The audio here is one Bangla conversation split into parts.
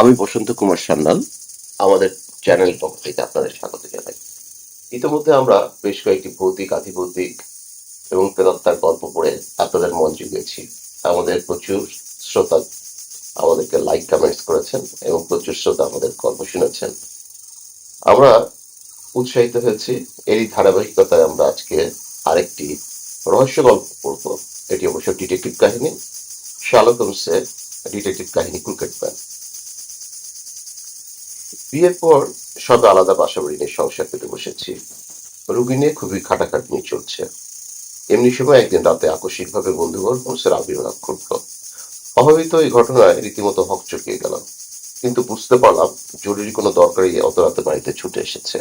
আমি বসন্ত কুমার সান্যাল, আমাদের চ্যানেল পক্ষ থেকে আপনাদের স্বাগত জানাই। ইতিমধ্যে আমরা বেশ কয়েকটি ভৌতিক, আধিভৌতিক এবং প্রেরত্তার গল্প পড়ে আপনাদের মন জুগিয়েছি। আমাদের প্রচুর শ্রোতা আমাদেরকে লাইক কমেন্টস করেছেন এবং প্রচুর শ্রোতা আমাদের গল্প শুনেছেন। আমরা উৎসাহিত হয়েছি, এরই ধারাবাহিকতায় আমরা আজকে আরেকটি রহস্য গল্প পড়ব। এটি অবশ্য ডিটেকটিভ কাহিনী। শালক হোমসের ডিটেকটিভ কাহিনী ক্রিকেট ম্যান বিয়ের পর সবে আলাদা বাসা বাড়ি নিয়ে সংসার পেতে বসেছি। রুগী নিয়ে খুবই খাটাখাটনি চলছে। এমনি সময় একদিন রাতে আকস্মিকভাবে বন্ধুবর হোমসের আবির্ভাব ঘটল অভাবিত এই ঘটনায় রীতিমতো হক চকিয়ে গেলাম। কিন্তু বুঝতে পারলাম জরুরি কোনো দরকারি অত রাতে বাড়িতে ছুটে এসেছে।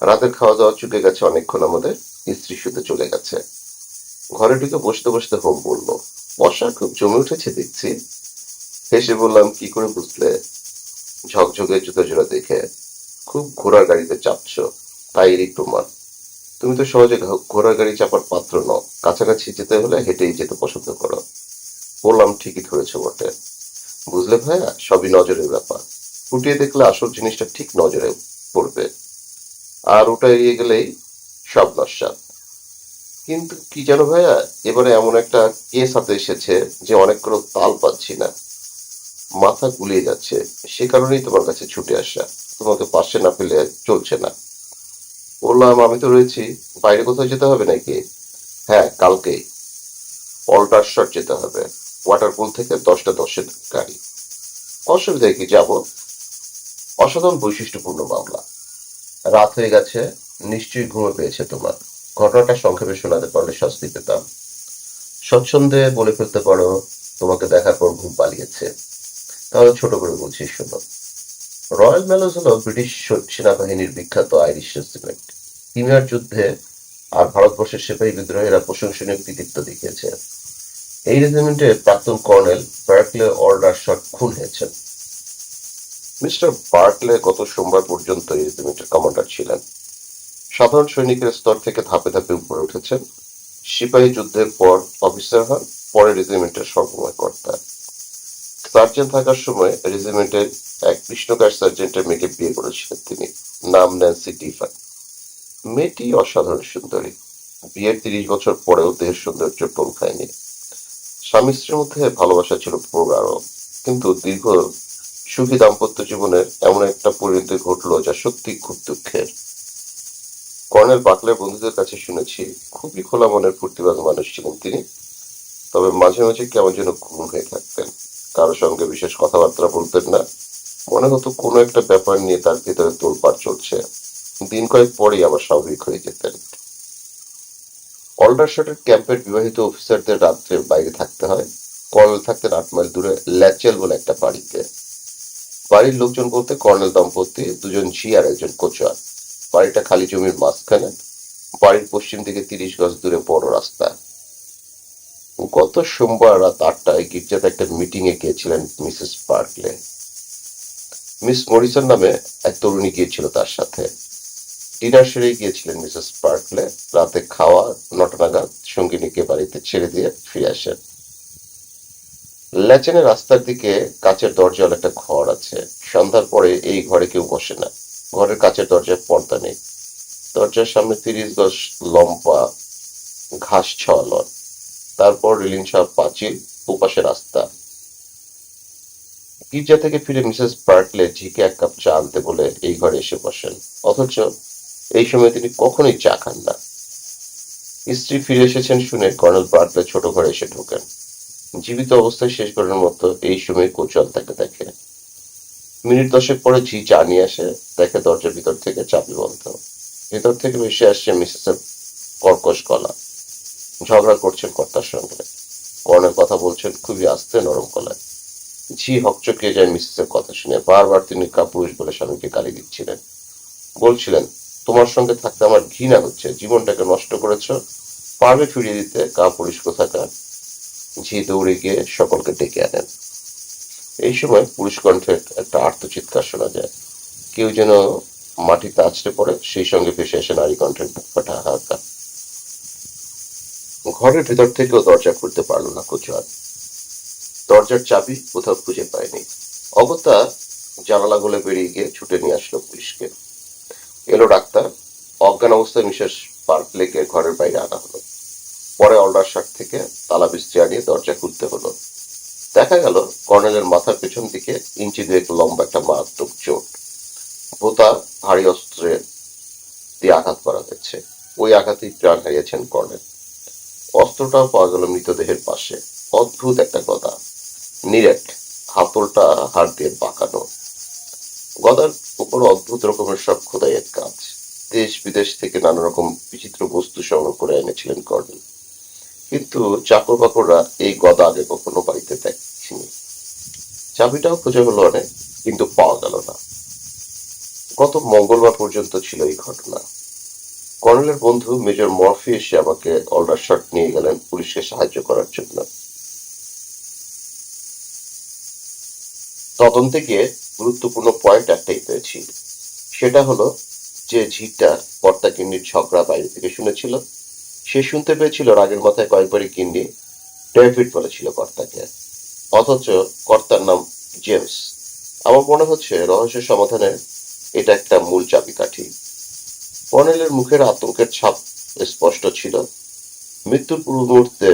রাতের খাওয়া দাওয়া চুকে গেছে অনেকক্ষণ আমাদের। স্ত্রী শুতে চলে গেছে। ঘরে ঢুকে বসতে বসতে হোম বলল বসা খুব জমে উঠেছে দেখছি। হেসে বললাম, কি করে বুঝলে? ঝকঝকে জুতো জোড়া দেখে খুব ঘোড়ার গাড়িতে চাপছ, তাইরই প্রমাণ। তুমি তো সহজে ঘোড়ার গাড়ি চাপার পাত্র নও, কাছাকাছি যেতে হলে হেঁটেই যেতে পছন্দ করো। বললাম, ঠিকই ধরেছে বটে। বুঝলে ভাইয়া, সবই নজরের ব্যাপার। ফুটিয়ে দেখলে আসল জিনিসটা ঠিক নজরে পড়বে। আর ওটা এড়িয়ে গেলেই সব নস্বাদ কিন্তু কি জানো ভাইয়া, এবারে এমন একটা কেস হাতে এসেছে যে অনেক কোনো তাল পাচ্ছি না। মাথা গুলিয়ে যাচ্ছে। সে কারণেই তোমার কাছে ছুটে আসা। তোমাকে পাশে না পেলে চলছে না। বললাম, আমি তো রয়েছি। বাইরে কোথাও যেতে হবে নাকি? হ্যাঁ কালকেই। অল্টার শট যেতে হবে। ওয়াটারপুল থেকে দশটা দশের গাড়ি। অসুবিধা কি যাব? অসাধারণ বৈশিষ্ট্যপূর্ণ মামলা। রাত হয়ে গেছে। নিশ্চয়ই ঘুমে পেয়েছে তোমার। ঘটনাটা সংক্ষেপে শোনাতে পারলে শাস্তি পেতাম। স্বচ্ছন্দে বলে ফেলতে পারো, তোমাকে দেখার পর ঘুম পালিয়েছে। তাহলে ছোট করে বলছি শোনো। রয়্যাল মেলোজ হলো ব্রিটিশ সেনাবাহিনীর বিখ্যাত আইরিশ রেজিমেন্ট। ক্রিমিয়ার যুদ্ধে আর ভারতবর্ষের সিপাহী বিদ্রোহীরা প্রশংসনীয় কৃতিত্ব দেখিয়েছে এই রেজিমেন্টের প্রাক্তন কর্নেল বার্কলে অর্ডার শট খুন হয়েছেন। মিস্টার বার্কলে গত সোমবার পর্যন্ত এই রেজিমেন্টের কমান্ডার ছিলেন। সাধারণ সৈনিকের স্তর থেকে ধাপে ধাপে উপরে উঠেছেন। সিপাহী যুদ্ধের পর অফিসার হন, পরে রেজিমেন্টের সর্বময় কর্তা। সার্জেন্ট থাকার সময় রেজিমেন্টের এক কৃষ্ণকার সার্জেন্টের মেয়েকে বিয়ে করেছিলেন তিনি। নাম ন্যান্সি ডিফান। মেয়েটি অসাধারণ সুন্দরী। বিয়ের তিরিশ বছর পরেও দেহের সৌন্দর্য টোল খায়নি। স্বামী স্ত্রীর মধ্যে ভালোবাসা ছিল প্রগাঢ়, কিন্তু দীর্ঘ সুখী দাম্পত্য জীবনের এমন একটা পরিণতি ঘটলো যা সত্যি খুব দুঃখের। কর্নেল বাকলের বন্ধুদের কাছে শুনেছি, খুবই খোলা মনের ফুর্তিবাজ মানুষ ছিলেন তিনি। তবে মাঝে মাঝে কেমন যেন ঘুম হয়ে থাকতেন। কারও সঙ্গে বিশেষ কথাবার্তা বলতেন না। মনে হতো কোনো একটা ব্যাপার নিয়ে তার ভিতরে তোলপাড় চলছে। দিন কয়েক পরেই আবার স্বাভাবিক হয়ে যেতেন। অল্ডারশটের ক্যাম্পের বিবাহিত অফিসারদের রাত্রে বাইরে থাকতে হয়। কর্নেল থাকতেন আট মাইল দূরে ল্যাচেল বলে একটা বাড়িতে। বাড়ির লোকজন বলতে কর্নেল দম্পতি, দুজন ঝি আর একজন কোচার। বাড়িটা খালি জমির মাঝখানে। বাড়ির পশ্চিম দিকে তিরিশ গজ দূরে বড় রাস্তা। গত সোমবার রাত আটটায় গির্জাতে একটা মিটিং এ গিয়েছিলেন মিসেস পার্কলে মিস মরিসন নামে এক তরুণী গিয়েছিল তার সাথে। ডিনার সেরে গিয়েছিলেন মিসেস পার্কলে রাতে খাওয়া নটা নাগাদ সঙ্গিনীকে বাড়িতে ছেড়ে দিয়ে ফিরে আসেন। ল্যাচেনের রাস্তার দিকে কাচের দরজার একটা ঘর আছে। সন্ধ্যার পরে এই ঘরে কেউ বসে না। ঘরের কাচের দরজায় পর্দা নেই। দরজার সামনে তিরিশ গজ লম্বা ঘাস ছাওয়া লন। তারপর রেলিং ছাওয়া পাঁচিল ওপাশে রাস্তা। গির্জা থেকে ফিরে মিসেস বার্টলে ঝিকে এক কাপ চা আনতে বলে এই ঘরে এসে বসেন। অথচ এই সময় তিনি কখনোই চা খান না। স্ত্রী ফিরে এসেছেন শুনে কর্নেল বার্টলে ছোট ঘরে এসে ঢোকেন। জীবিত অবস্থায় শেষবারের মতো এই সময় কোচল তাকে দেখে। মিনিট দশেক পরে ঝি চা নিয়ে আসে, দেখে দরজার ভিতর থেকে চাবি বন্ধ। ভিতর থেকে ভেসে আসছে মিসেসের কর্কশ গলা। ঝগড়া করছেন কর্তার সঙ্গে। কর্ণের কথা বলছেন খুবই আস্তে নরম গলায় ঝি হকচকিয়ে যায় মিসেসের কথা শুনে। বারবার তিনি কাপুরুষ বলে স্বামীকে গালি দিচ্ছিলেন। বলছিলেন, তোমার সঙ্গে থাকতে আমার ঘৃণা হচ্ছে। জীবনটাকে নষ্ট করেছ। পারবে ফিরিয়ে দিতে? কাপুরুষ কোথাকার? ঝি দৌড়ে গিয়ে সকলকে ডেকে আনেন। এই সময় পুরুষ কণ্ঠে একটা আর্তচিৎকার শোনা যায়। কেউ যেন মাটিতে আছড়ে পড়ে, সেই সঙ্গে ভেসে আসে নারী কণ্ঠের বুক ফাটা হাহাকার। ঘরের ভেতর থেকেও দরজা খুলতে পারল না কচুয়ার দরজার চাবি কোথাও খুঁজে পায়নি। অগত্যা জানালা গলে বেরিয়ে গিয়ে ছুটে নিয়ে আসলো পুলিশকে। এলো ডাক্তার। অজ্ঞান অবস্থায় মিসেস পার্কলেকে ঘরের বাইরে আনা হলো। পরে অল্ডার শার্ট থেকে তালা বিস্ত্রি আনিয়ে দরজা খুলতে হলো। দেখা গেল কর্নেলের মাথার পেছন দিকে ইঞ্চি দুয়েক লম্বা একটা মারাত্মক চোট। বোতা ভারী অস্ত্রে দিয়ে আঘাত করা হয়েছে। ওই আঘাতেই প্রাণ হারিয়েছেন কর্নেল। অস্ত্রটাও পাওয়া গেল মৃতদেহের পাশে। অদ্ভুত একটা গদা। নিরেট, হাতলটা হাড় দিয়ে বাঁকানো। গদার উপর অদ্ভুত রকমের সব খোদাইয়ের কাজ। দেশ বিদেশ থেকে নানা রকম বিচিত্র বস্তু সংগ্রহ করে এনেছিলেন কর্নেল। কিন্তু চাকর বাকররা এই গদা আগে কখনো বাড়িতে দেখেনি। চাবিটাও খোঁজা হলো অনেক, কিন্তু পাওয়া গেল না। গত মঙ্গলবার পর্যন্ত ছিল এই ঘটনা। কর্নেলের বন্ধু মেজর মরফি এসে আমাকে অল্ডার শট নিয়ে গেলেন, পুলিশকে সাহায্য করার জন্য। তদন্তে গিয়ে গুরুত্বপূর্ণ পয়েন্ট একটাই পেয়েছি। সেটা হলো যে ঝিটা কর্তা কিন্নির ঝগড়া বাইরে থেকে শুনেছিল। সে শুনতে পেয়েছিল রাগের মাথায় কয়েকবারই কিন্নি ডেভিড বলেছিল কর্তাকে। অথচ কর্তার নাম জেমস। আমার মনে হচ্ছে রহস্য সমাধানের এটা একটা মূল চাবিকাঠি। কর্নেলের মুখের আতঙ্কের ছাপ স্পষ্ট ছিল। মৃত্যুর পূর্ব মুহূর্তে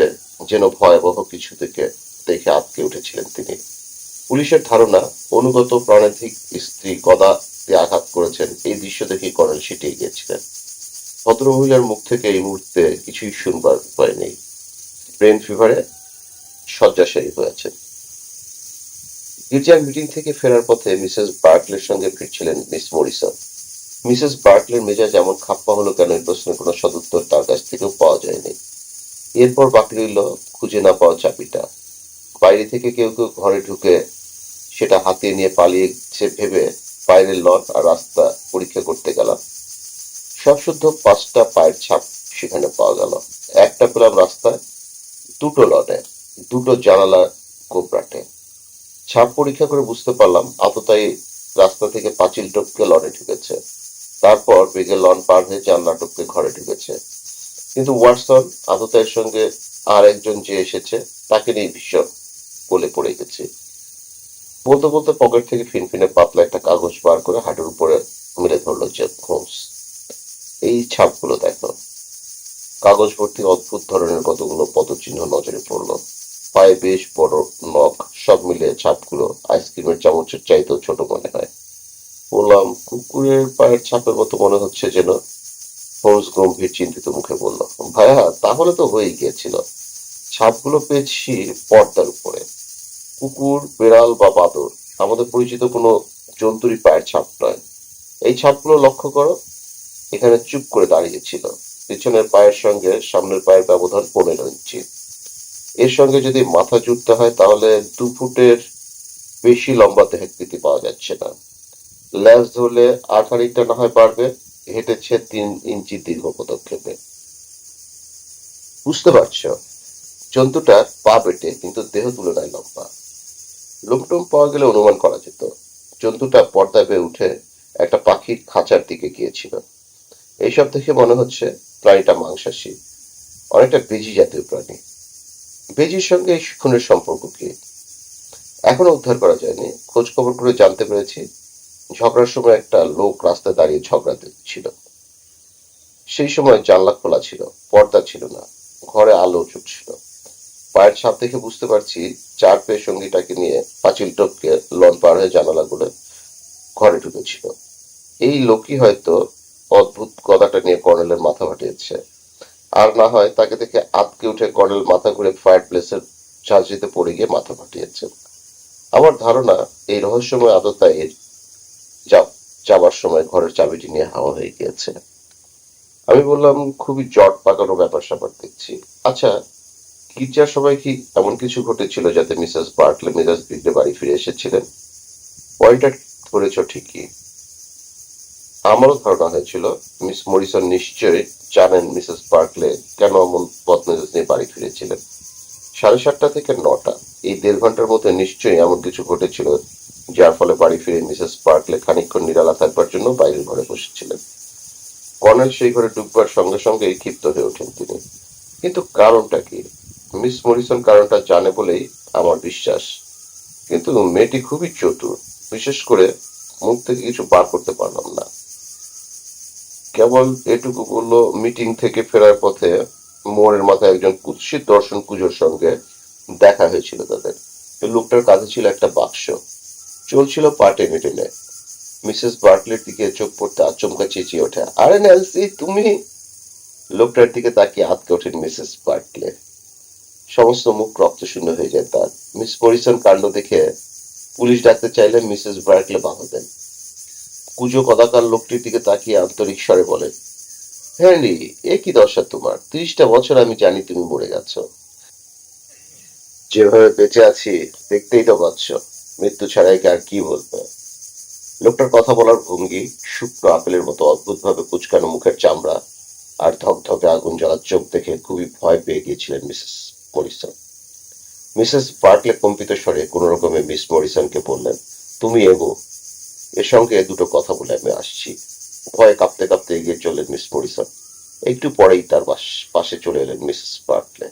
যেন ভয়াবহ কিছু থেকে দেখে আটকে উঠেছিলেন তিনি। পুলিশের ধারণা, অনুগত প্রাণাধিক স্ত্রী গদা আঘাত করেছেন। এই দৃশ্য দেখে কর্নেল সিটিয়ে গিয়েছিলেন ভদ্রমহিলার মুখ থেকে এই মুহূর্তে কিছুই শুনবার উপায় নেই। ব্রেন ফিভারে শয্যাশায়ী হয়েছেন গির্জার মিটিং থেকে ফেরার পথে মিসেস বার্কলের সঙ্গে ফিরছিলেন মিস মরিসন। মিসেস বার্কলের মেজাজ এমন খাপ্পা হলো কেন এই প্রশ্নের কোনো সদুত্তর তার কাছ থেকেও পাওয়া যায়নি। এরপর বাকি রইল খুঁজে না পাওয়া চাবিটা। বাইরে থেকে কেউ কেউ ঘরে ঢুকে সেটা হাতিয়ে নিয়ে পালিয়েছে ভেবে বাইরের লন আর রাস্তা পরীক্ষা করতে গেলাম। সব শুদ্ধ পাঁচটা পায়ের ছাপ সেখানে পাওয়া গেল। একটা পেলাম রাস্তায়, দুটো লটে দুটো জানালা কোবরাটে। ছাপ পরীক্ষা করে বুঝতে পারলাম আততাই রাস্তা থেকে পাঁচিল টপকে লনে ঢুকেছে। তারপর বেগে লন পার হয়ে জানলা টপকে ঘরে ঢুকেছে। কিন্তু ওয়াটসন আততায়ের সঙ্গে আর একজন যে এসেছে, তাকে নিয়ে ভীষণ বলে পড়ে গেছে। বলতে বলতে পকেট থেকে ফিনফিনে পাতলা একটা কাগজ বার করে হাঁটুর উপরে মেলে ধরলো যে হোমস। এই ছাপগুলো দেখো। কাগজ ভর্তি অদ্ভুত ধরনের কতগুলো পদচিহ্ন নজরে পড়ল। পায়ে বেশ বড় নখ সব মিলে ছাপগুলো আইসক্রিমের চামচের চাইতেও ছোট মনে হয় বললাম কুকুরের পায়ের ছাপের মতো মনে হচ্ছে যেন হোমস গম্ভীর চিন্তিত মুখে বলল, ভাইয়া, তাহলে তো হয়েই গিয়েছিল। ছাপগুলো পেয়েছি পর্দার উপরে। কুকুর, বেড়াল বা বাদর, আমাদের পরিচিত কোনো জন্তুরই পায়ের ছাপ নয়। এই ছাপগুলো লক্ষ্য করো। এখানে চুপ করে দাঁড়িয়েছিল পিছনের পায়ের সঙ্গে সামনের পায়ের ব্যবধান পনেরো ইঞ্চি। এর সঙ্গে যদি মাথা জুড়তে হয়, তাহলে দু ফুটের বেশি লম্বা দেহাকৃতি পাওয়া যাচ্ছে না। ল্যাস ধরলে খানিকটা না হয় পারবে, হেঁটেছে তিন ইঞ্চি দীর্ঘ পদক্ষেপে। বুঝতে পারছ? জন্তুটার পা বেটে, কিন্তু দেহ তুলনায় লম্বা। লোমটোম পাওয়া গেলে অনুমান করা যেত, জন্তুটা পর্দায় বেয়ে উঠে একটা পাখির খাঁচার দিকে গিয়েছিল। এইসব দেখে মনে হচ্ছে প্রাণীটা মাংসাশী, অনেকটা বেজি জাতীয় প্রাণী। বেজির সঙ্গে এই খুনের সম্পর্ক কি? এখনও উদ্ধার করা যায়নি। খোঁজ খবর করে জানতে পেরেছি ঝগড়ার সময় একটা লোক রাস্তায় দাঁড়িয়ে ঝগড়া ছিল সেই সময় জানলা খোলা ছিল, পর্দা ছিল না, ঘরে আলো ছিল পায়ের ছাপ দেখে বুঝতে পারছি চার পেয়ে সঙ্গীটাকে নিয়ে পাঁচিল টপকে লন পার হয়ে জানালাগুলো ঘরে ঢুকেছিল। এই লোকই হয়তো অদ্ভুত গদাটা নিয়ে কর্নেলের মাথা ফাটিয়েছে। আর না হয় তাকে দেখে আতকে উঠে কর্নেল মাথা ঘুরে ফায়ার প্লেসের ঝাঁঝরিতে পড়ে গিয়ে মাথা ফাটিয়েছে। আমার ধারণা এই রহস্যময় আদতায়ের যাবার সময় ঘরের চাবিটি নিয়ে হাওয়া হয়ে গিয়েছে। আমি বললাম, খুবই জট পাকানো ব্যাপার স্যাপার দেখছি। আচ্ছা গির্জার সময় কি এমন কিছু ঘটেছিল যাতে মিসেস বার্কলে মেজাজ বিগড়ে বাড়ি ফিরে এসেছিলেন? পয়েন্টটা ধরেছ ঠিকই। আমারও ধারণা হয়েছিল, মিস মরিসন নিশ্চয়ই জানেন মিসেস বার্কলে কেন এমন বদমেজাজ নিয়ে বাড়ি ফিরেছিলেন। সাড়ে সাতটা থেকে নটা, এই দেড় ঘণ্টার মধ্যে নিশ্চয়ই এমন কিছু ঘটেছিল যার ফলে বাড়ি ফিরে মিসেস পার্কলে খানিকক্ষণ নিরালা থাকবার জন্য বাইরের ঘরে বসেছিলেন। কর্নেল সেই ঘরে ঢুকবার সঙ্গে সঙ্গে ক্ষিপ্ত হয়ে ওঠেন তিনি। কিন্তু কারণটা কি? মিস মরিসন কারণটা জানে বলেই আমার বিশ্বাস। কিন্তু মেয়েটি খুবই চতুর, বিশেষ করে মুখ থেকে কিছু বার করতে পারলাম না। কেবল এটুকু বলল, মিটিং থেকে ফেরার পথে মোড়ের মাথায় একজন কুৎসিত দর্শন পুজোর সঙ্গে দেখা হয়েছিল তাদের। লোকটার কাছে ছিল একটা বাক্স। চলছিল পা টেনে টেনে মিসেস বার্টলের দিকে চোখ পড়তে আচমকা চেঁচিয়ে ওঠে। আরে ন্যান্সি তুমি? লোকটার দিকে তাকিয়ে আটকে ওঠেন মিসেস বার্টলে। সমস্ত মুখ রক্তশূন্য হয়ে যায় তার। মিস মরিসন কাণ্ড দেখে পুলিশ ডাকতে চাইলে মিসেস বার্টলে বাধা দেন। কুজো কদাকার লোকটির দিকে তাকিয়ে আন্তরিক স্বরে বলে হেনরি এ কি দশা তোমার? ত্রিশটা বছর আমি জানি তুমি মরে গেছো। যেভাবে বেঁচে আছি, দেখতেই তো পাচ্ছ। মৃত্যু ছাড়াই কি আর কি বলবে? লোকটার কথা বলার ভঙ্গি শুকনো আপেলের মতো অদ্ভুতভাবে কুচকানো মুখের চামড়া আর ধকধকে আগুন জ্বালার চোখ দেখে খুবই ভয় পেয়ে গিয়েছিলেন মিসেস মরিসন। মিসেস বার্কলে কম্পিত স্বরে কোনো রকমে মিস মরিসনকে বললেন, তুমি এগো। এর সঙ্গে দুটো কথা বলে আমি আসছি। ভয়ে কাঁপতে কাঁপতে এগিয়ে চললেন মিস মরিসন। একটু পরেই তার পাশে চলে এলেন মিসেস বার্কলে।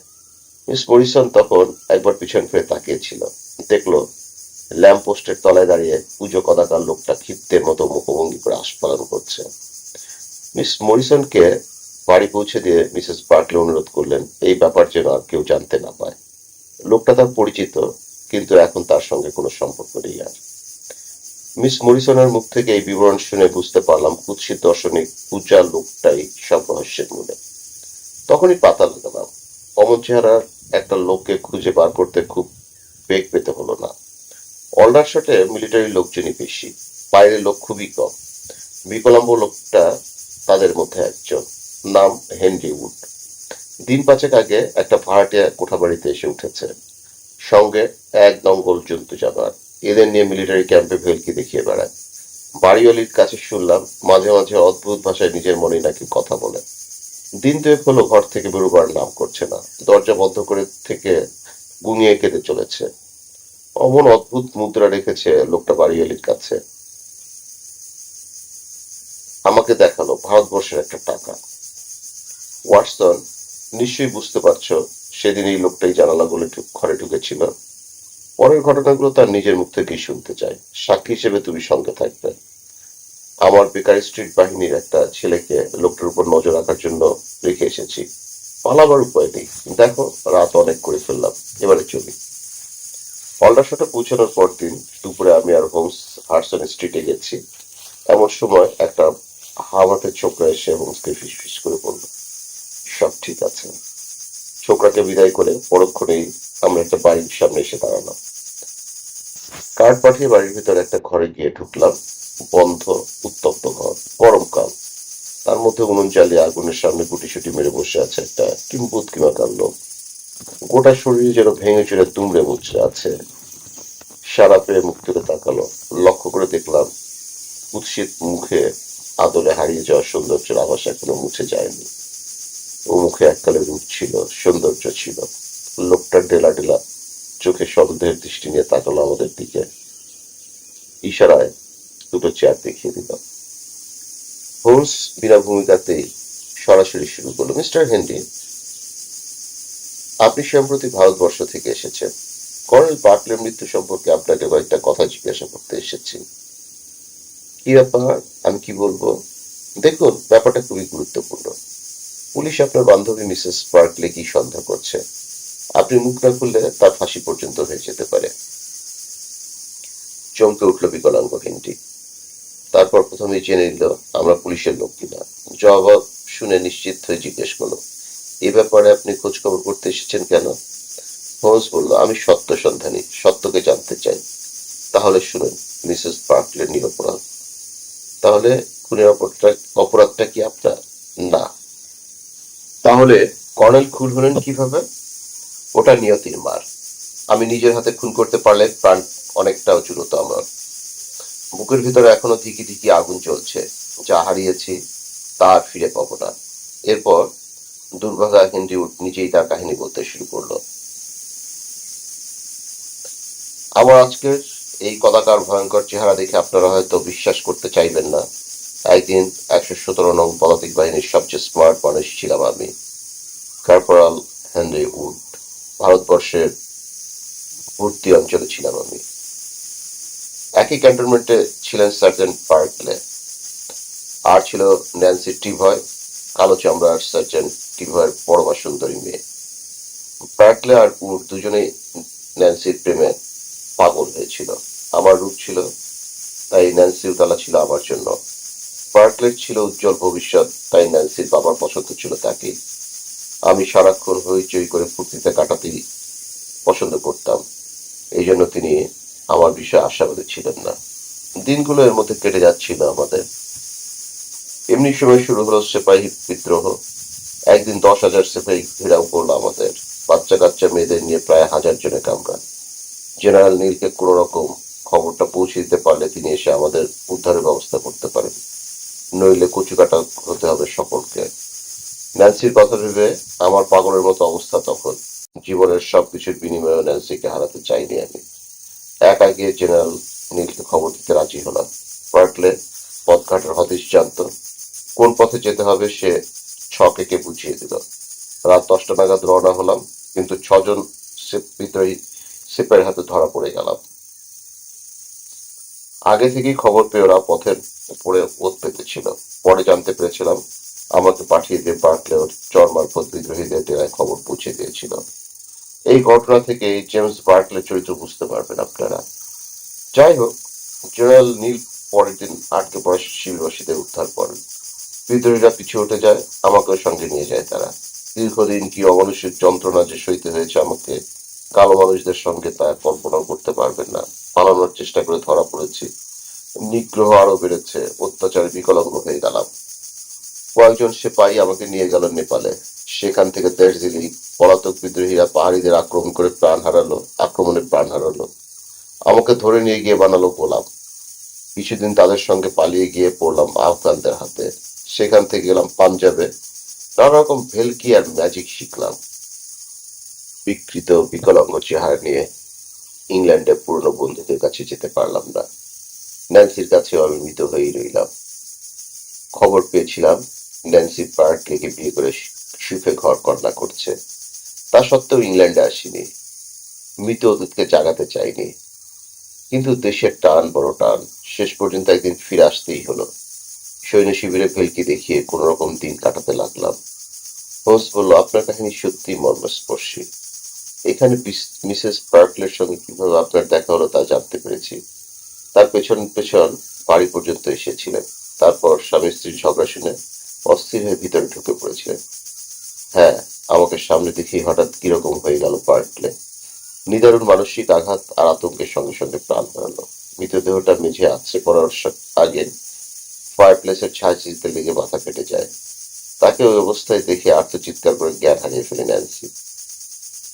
মিস মরিসন তখন একবার পিছন ফিরে তাকিয়েছিল দেখল ল্যাম্প পোস্টের তলায় দাঁড়িয়ে পুজো কদাকার লোকটা ক্ষিপ্তের মতো মুখভঙ্গি করে আস্ফালন করছে। মিস মরিসনকে বাড়ি পৌঁছে দিয়ে মিসেস বার্কলে অনুরোধ করলেন, এই ব্যাপার যেন আর কেউ জানতে না পায়। লোকটা তার পরিচিত, কিন্তু এখন তার সঙ্গে কোনো সম্পর্ক নেই আর। মিস মরিসনের মুখ থেকে এই বিবরণ শুনে বুঝতে পারলাম, কুৎসিত দর্শনিক পূজা লোকটাই সব রহস্যের মূলে। তখনই পাতা লাগালাম অমন চেহারার একটা লোককে খুঁজে বার করতে খুব বেগ পেতে হলো না। অলরাশটে মিলিটারি লোকজনই বেশি, বাইরের লোক খুবই কম। বিকলাঙ্গ লোকটা তাদের মধ্যে একজন, নাম হেনরি উড। দিন পাঁচেক আগে একটা ভাড়াটিয়া কোঠা বাড়িতে এসে উঠেছে। সঙ্গে এক দঙ্গল জন্তু জানোয়ার এদের নিয়ে মিলিটারি ক্যাম্পে ভেলকি দেখিয়ে বেড়ায়। বাড়িওয়ালির কাছে শুনলাম মাঝে মাঝে অদ্ভুত ভাষায় নিজের মনে নাকি কথা বলে। দিন দুয়েক হলো ঘর থেকে বেরোবার নাম করছে না। দরজা বন্ধ করে থেকে গুঙিয়ে কেঁদে চলেছে। অমন অদ্ভুত মুদ্রা রেখেছে লোকটা বাড়িওয়ালির কাছে। আমাকে দেখাল ভারতবর্ষের একটা টাকা। ওয়াটসন, নিশ্চয়ই বুঝতে পারছ, সেদিন এই লোকটাই জানালাগুলো ঘরে ঢুকেছিল। পরের ঘটনাগুলো তার নিজের মুখ থেকেই শুনতে চাই সাক্ষী হিসেবে তুমি সঙ্গে থাকবে। আমার বেকার স্ট্রিট বাহিনীর একটা ছেলেকে লোকটার উপর নজর রাখার জন্য রেখে এসেছি। পালাবার উপায় নেই। দেখো, রাত অনেক করে ফেললাম। এবারে চলি। অলরাশটা পৌঁছানোর পর দিন দুপুরে আমি আর হোমস হারসন স্ট্রিটে গেছি। এমন সময় একটা হাওয়াতে ছোকরা এসে হোমসকে ফিস ফিস করে বলল, সব ঠিক আছে। ছোকরাকে বিদায় করে পরক্ষণেই আমরা একটা বাড়ির সামনে এসে দাঁড়ালাম। কার্ড পাঠিয়ে বাড়ির ভিতরে একটা ঘরে গিয়ে ঢুকলাম। বন্ধ, উত্তপ্ত ঘর গরমকাল তার মধ্যে উনুন জ্বালিয়ে আগুনের সামনে গুটি সুটি মেরে বসে আছে একটা কিম্বুত কিমাকার লোক। গোটা শরীরে যেন ভেঙে চুরে তুমড়ে মুচড়ে আছে। সারা পেয়ে মুখ তুলে তাকালো। লক্ষ্য করে দেখলাম কুৎসিত মুখে আদলে হারিয়ে যাওয়া সৌন্দর্যের আভাস এখনও মুছে যায়নি। ও মুখে এককালে রূপ ছিল, সৌন্দর্য ছিল। লোকটা ডেলা ডেলা চোখে সন্দেহের দৃষ্টি নিয়ে তাকালো আমাদের দিকে। ইশারায় দুটো চেয়ার দেখিয়ে দিল। হোমস বিনা ভূমিকাতেই সরাসরি শুরু করল, মিস্টার হেনরি আপনি সম্প্রতি ভারতবর্ষ থেকে এসেছেন। কর্নেল বাটলের মৃত্যু সম্পর্কে আপনাকে কয়েকটা কথা জিজ্ঞাসা করতে এসেছি। কি ব্যাপার? আমি কি বলব? দেখুন, ব্যাপারটা খুবই গুরুত্বপূর্ণ। পুলিশ আপনার বান্ধবী মিসেস পার্কলে কি সন্দেহ করছে? আপনি মুখ না খুললে তার ফাঁসি পর্যন্ত হয়ে যেতে পারে। চমকে উঠল বিকলাঙ্গ হিন্দি তারপর প্রথমে জেনে নিল, আমরা পুলিশের লোক কিনা। জবাব শুনে নিশ্চিত হয়ে জিজ্ঞেস করল এ ব্যাপারে আপনি খোঁজ খবর করতে এসেছেন কেন? হোমস বলল, আমি সত্য সন্ধানী, সত্যকে জানতে চাই। তাহলে শুনুন, মিসেস পার্কলের নিরপরাধ। তাহলে খুনের অপরাধটা অপরাধটা কি আপনার? না। তাহলে কর্নেল খুন হলেন কীভাবে? ওটা নিয়তির মার। আমি নিজের হাতে খুন করতে পারলে প্রাণ অনেকটাও চুরত আমার। বুকের ভিতরে এখনও ধিকি ধিকি আগুন চলছে যা হারিয়েছি তা আর ফিরে পাবো না। এরপর দুর্ভাগা উড নিজেই তার কাহিনী বলতে শুরু করল। আমার আজকের এই কদাকার ভয়ঙ্কর চেহারা দেখে আপনারা হয়তো বিশ্বাস করতে চাইবেন না। একদিন একশো সতেরো নং পদাতিক বাহিনীর সবচেয়ে স্মার্ট মানুষ ছিলাম আমি। কর্পোরাল হেনরি উড, ভারতবর্ষের পূর্তি অঞ্চলে ছিলাম আমি। একই ক্যান্টনমেন্টে ছিলেন সার্জেন্ট পার্কলে। আর ছিল ন্যান্সি টিভয় কালো চামড়ার সার্জেন্ট টিভয়ের পরমা সুন্দরী মেয়ে। পার্কলে আর উড দুজনেই ন্যান্সির প্রেমে পাগল হয়েছিল। আমার রূপ ছিল, তাই ন্যান্সি উতালা ছিল আমার জন্য। পার্কলের ছিল উজ্জ্বল ভবিষ্যৎ, তাই ন্যান্সির বাবার পছন্দ ছিল তাকে আমি সারাক্ষণ হইচই করে ফুর্তিতে কাটাতেই পছন্দ করতাম। এই জন্য তিনি আমার বিষয়ে আশাবাদী ছিলেন না। দিনগুলো এর মধ্যে কেটে যাচ্ছিল আমাদের। এমনি সময় শুরু হলো সেপাহী বিদ্রোহ। একদিন দশ হাজার সেপাহী ঘেরাও করল আমাদের। বাচ্চা কাচ্চা মেয়েদের নিয়ে প্রায় হাজার জনের কামরা জেনারেল নীলকে কোনো রকম খবরটা পৌঁছে দিতে পারলে তিনি এসে আমাদের উদ্ধারের ব্যবস্থা করতে পারেন। নইলে কচু কাটা হতে হবে সকলকে। ন্যান্সির কথা ভেবে আমার পাগলের মতো অবস্থা তখন। জীবনের সবকিছুর বিনিময়ে ন্যান্সিকে হারাতে চাইনি আমি। একা গিয়ে জেনারেল নীলকে খবর দিতে রাজি হলাম। পার্কলে পথঘাটের হদিশ জানত। কোন পথে যেতে হবে সে ছকেকে বুঝিয়ে দিল। রাত দশটা নাগাদ রওনা হলাম, কিন্তু ছজন বিদ্রোহী সিপের হাতে ধরা পড়ে গেলাম। আগে থেকেই খবর পেয়ে ওরা পথের উপরে ওত পেতেছিল। পরে জানতে পেরেছিলাম, আমাকে পাঠিয়ে দিয়ে বার্কলে ওর চর মারফত বিদ্রোহীদের ডেরায় খবর পৌঁছে দিয়েছিল। এই ঘটনা থেকে জেমস বার্কলে চরিত্র বুঝতে পারবেন আপনারা। যাই হোক, জেনারেল নীল পরের দিন আটকে পড়া শিবিরবাসীদের উদ্ধার করেন। বিদ্রোহীরা পিছু উঠে যায়, আমাকেও সঙ্গে নিয়ে যায় তারা। দীর্ঘদিন কি অমানুষিক যন্ত্রণা যে সইতে হয়েছে আমাকে, কালো মানুষদের সঙ্গে তা কল্পনাও করতে পারবেন না। পালানোর চেষ্টা করে ধরা পড়েছি। নিগ্রহ আরও বেড়েছে, অত্যাচারে বিকলাঙ্গ হয়ে গেলাম। কয়েকজন সেপাই আমাকে নিয়ে গেল নেপালে। সেখান থেকে দেশ দার্জিলিং পলাতক বিদ্রোহীরা পাহাড়িদের আক্রমণ করে প্রাণ হারালো আক্রমণে প্রাণ হারালো। আমাকে ধরে নিয়ে গিয়ে বানালো গোলাম। কিছুদিন তাদের সঙ্গে পালিয়ে গিয়ে পড়লাম আফগানদের হাতে। সেখান থেকে গেলাম পাঞ্জাবে। নানা রকম ভেলকি আর ম্যাজিক শিখলাম। বিকৃত বিকলাঙ্গ চেহারা নিয়ে ইংল্যান্ডে পুরনো বন্ধুদের কাছে যেতে পারলাম না। ন্যান্সির কাছেও আমি মৃত হয়েই রইলাম। খবর পেয়েছিলাম, ন্যান্সি পার্ককে বিয়ে করে সুখে ঘর কন্যা করছে। তা সত্ত্বেও ইংল্যান্ডে আসিনি। মৃত অতীতকে জাগাতে চাইনি। কিন্তু দেশের টান বড় টান। শেষ পর্যন্ত একদিন ফিরে আসতেই হলো। সৈন্য শিবিরে ভেলকি দেখিয়ে কোন রকম দিন কাটাতে লাগলাম। হোমস বলল, আপনার কাহিনী সত্যি মর্মস্পর্শী। এখানে মিসেস পার্কলের সঙ্গে কীভাবে আপনার দেখা হলো তা জানতে পেরেছি। তার পেছন পেছন বাড়ি পর্যন্ত এসেছিলেন। তারপর স্বামী স্ত্রীর ঝগড়া শুনে অস্থির হয়ে ভিতরে ঢুকে পড়েছিলেন। হ্যাঁ আমাকে সামনে দেখেই হঠাৎ কীরকম হয়ে গেল পার্কলে নিদারুণ মানসিক আঘাত আর আতঙ্কের সঙ্গে সঙ্গে প্রাণ হারালো। মৃতদেহটা মেঝে আছড়ে পড়ার আগে ফায়ার প্লেসের ছায়া চিনতে লেগে মাথা ফেটে যায়। তাকে ওই অবস্থায় দেখে আর্তচিৎকার করে জ্ঞান হারিয়ে ফেলে ন্যান্সি।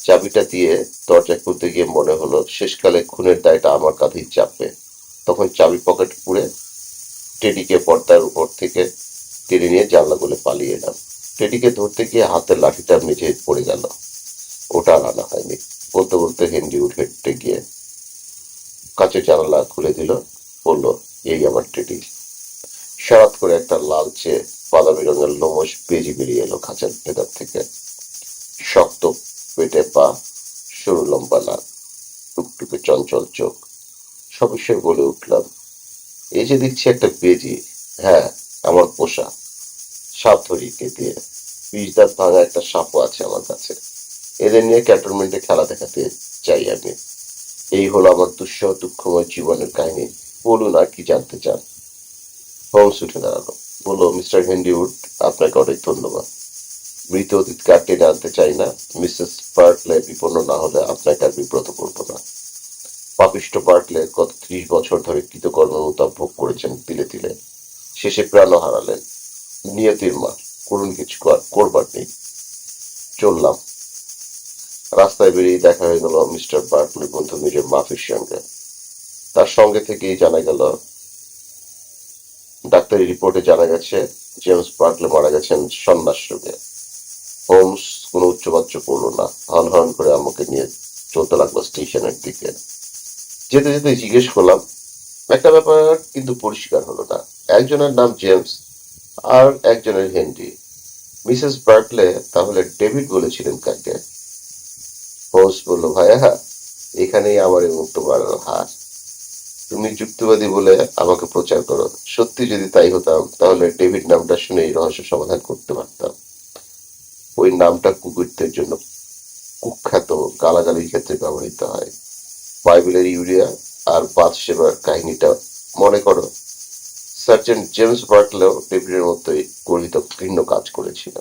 চাবিটা দিয়ে দরজা খুলতে গিয়ে মনে হলো, শেষকালে খুনের দায়টা আমার কাঁধেই চাপবে। তখন চাবি পকেট পুড়ে টেডিকে পর্দার উপর থেকে টেনে নিয়ে জানলা গুলে পালিয়ে এলাম। টেডিকে ধরতে গিয়ে হাতের লাঠিটা মেঝে পড়ে গেল। ওটা আনা হয়নি। বলতে বলতে হেনরি উঠে গিয়ে কাঁচের জানালা খুলে দিল। বলল, এই আমার টেডি। সরাত করে একটা লালচে বাদামি রঙের লোমস বেজি বেরিয়ে এলো খাঁচার ভেতর থেকে। শক্ত পেটে পা, সরু লম্বা নাক, টুকটুকে চঞ্চল চোখ সবিষয়ে বলে উঠলাম, এই যে দেখছি একটা বেজি হ্যাঁ আমার পোষা সাপ ধরিয়ে দিয়ে ভাঙা একটা সাপও আছে আমার কাছে। এদের নিয়ে ক্যান্টনমেন্টে খেলা দেখাতে চাই আমি। এই হলো আমার দুঃসহ দুঃখময় জীবনের কাহিনী। বলুন আর কি জানতে চান? হোমস উঠে দাঁড়াল বলল, মিস্টার হেনরিউড, আপনাকে অনেক ধন্যবাদ। মৃত অতীতকে আর টেনে আনতে চাই না। মিসেস পার্কলে বিপন্ন না হলে আপনাকে আর বিব্রত করব না। পাপিষ্ট পার্কলে গত ত্রিশ বছর ধরে কৃতকর্মের উতাপ ভোগ করেছেন তিলে তিলে। শেষে প্রাণও হারালেন। নিয়তির মা করুন কিছু কর- করবার নেই। চললাম। রাস্তায় বেরিয়ে দেখা হয়ে গেল মিস্টার বার্কলি বন্ধু নিজের মাফির সঙ্গে। তার সঙ্গে থেকেই জানা গেল ডাক্তারি রিপোর্টে জানা গেছে, জেমস বার্কলে মারা গেছেন সন্ন্যাস রোগে হোমস কোনো উচ্চবাচ্য করল না। হন হন করে আমাকে নিয়ে চলতে লাগল স্টেশনের দিকে। যেতে যেতে জিজ্ঞেস করলাম, একটা ব্যাপার কিন্তু পরিষ্কার হলো না। একজনের নাম জেমস আর একজনের হেনরি। মিসেস বার্কলে তাহলে ডেভিড বলেছিলেন কাকে? হোমস বলল, ভাইয়া, এখানেই আমার এই মুক্ত বাড়ানো হার তুমি যুক্তিবাদী বলে আমাকে প্রচার করো। সত্যি যদি তাই হতাম, তাহলে ডেভিড নামটা শুনে এই রহস্য সমাধান করতে পারতাম। ওই নামটা কুকুরদের জন্য কুখ্যাত গালাগালির ক্ষেত্রে ব্যবহৃত হয়। বাইবেলের ইউরিয়া আর বাদ সেবার কাহিনীটা মনে করো। সার্জেন্ট জেমস বার্টলেও ডেভিডের মতোই গর্হিত ঘৃণ্য কাজ করেছিল।